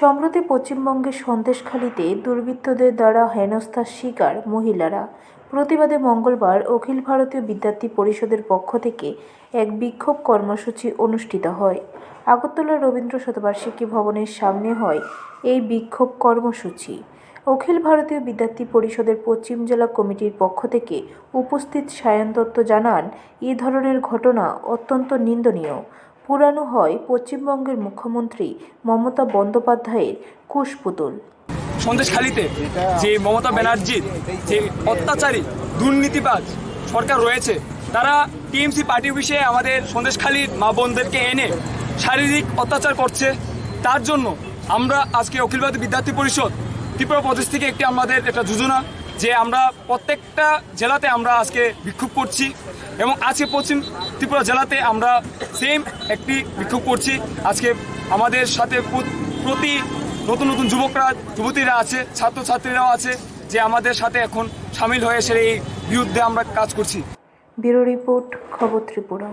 সম্প্রতি পশ্চিমবঙ্গের সন্দেশখালীতে দুর্বৃত্তদের দ্বারা হেনস্থার শিকার মহিলারা। প্রতিবাদে মঙ্গলবার অখিল ভারতীয় বিদ্যার্থী পরিষদের পক্ষ থেকে এক বিক্ষোভ কর্মসূচি অনুষ্ঠিত হয়। আগরতলা রবীন্দ্র শতবার্ষিকী ভবনের সামনে হয় এই বিক্ষোভ কর্মসূচি। অখিল ভারতীয় বিদ্যার্থী পরিষদের পশ্চিম জেলা কমিটির পক্ষ থেকে উপস্থিত সায়ন দত্ত জানান এই ধরনের ঘটনা অত্যন্ত নিন্দনীয়। পুরানো হয় পশ্চিমবঙ্গের মুখ্যমন্ত্রী মমতা বন্দ্যোপাধ্যায়ের কুশপুতুল সন্দেশখালিতে যে মমতা ব্যানার্জির যে অত্যাচারী দুর্নীতিবাজ সরকার রয়েছে তারা টিএমসি পার্টি অফিসে আমাদের সন্দেশখালীর মা বোনদেরকে এনে শারীরিক অত্যাচার করছে। তার জন্য আমরা আজকে অখিল ভারতীয় বিদ্যার্থী পরিষদ ত্রিপুরা প্রদেশ থেকে একটি আমাদের একটা যোজনা যে আমরা প্রত্যেকটা জেলাতে আমরা আজকে বিক্ষোভ করছি এবং আজকে পশ্চিম ত্রিপুরা জেলাতে আমরা সেম একটি বিক্ষোভ করছি। আজকে আমাদের সাথে প্রতি নতুন নতুন যুবকরা, যুবতীরা আছে, ছাত্রছাত্রীরাও আছে, যে আমাদের সাথে এখন সামিল হয়ে সেই বিরুদ্ধে আমরা কাজ করছি। ব্যুরো রিপোর্ট, খবর ত্রিপুরা।